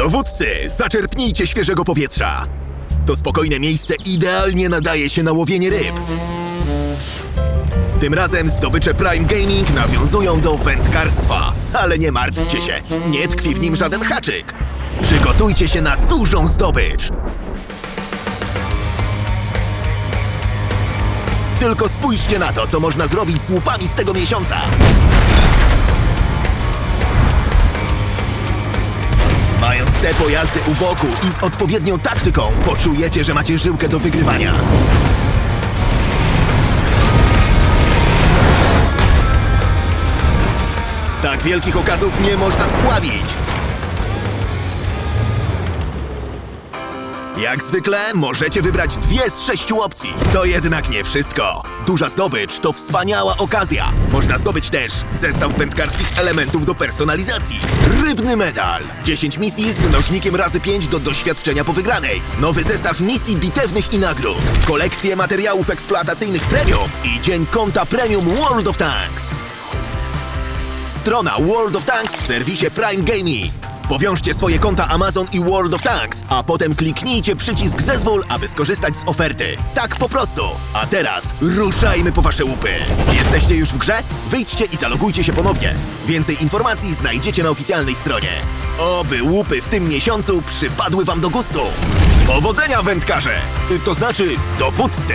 Dowódcy, zaczerpnijcie świeżego powietrza. To spokojne miejsce idealnie nadaje się na łowienie ryb. Tym razem zdobycze Prime Gaming nawiązują do wędkarstwa. Ale nie martwcie się, nie tkwi w nim żaden haczyk. Przygotujcie się na dużą zdobycz. Tylko spójrzcie na to, co można zrobić z łupami z tego miesiąca. Te pojazdy u boku i z odpowiednią taktyką, poczujecie, że macie żyłkę do wygrywania. Tak wielkich okazów nie można spławić. Jak zwykle możecie wybrać dwie z sześciu opcji. To jednak nie wszystko. Duża zdobycz to wspaniała okazja. Można zdobyć też zestaw wędkarskich elementów do personalizacji. Rybny medal. 10 misji z mnożnikiem razy 5 do doświadczenia po wygranej. Nowy zestaw misji bitewnych i nagród. Kolekcje materiałów eksploatacyjnych premium i dzień konta premium World of Tanks. Strona World of Tanks w serwisie Prime Gaming. Powiążcie swoje konta Amazon i World of Tanks, a potem kliknijcie przycisk zezwól, aby skorzystać z oferty. Tak po prostu. A teraz ruszajmy po wasze łupy. Jesteście już w grze? Wyjdźcie i zalogujcie się ponownie. Więcej informacji znajdziecie na oficjalnej stronie. Oby łupy w tym miesiącu przypadły wam do gustu. Powodzenia wędkarze! To znaczy dowódcy.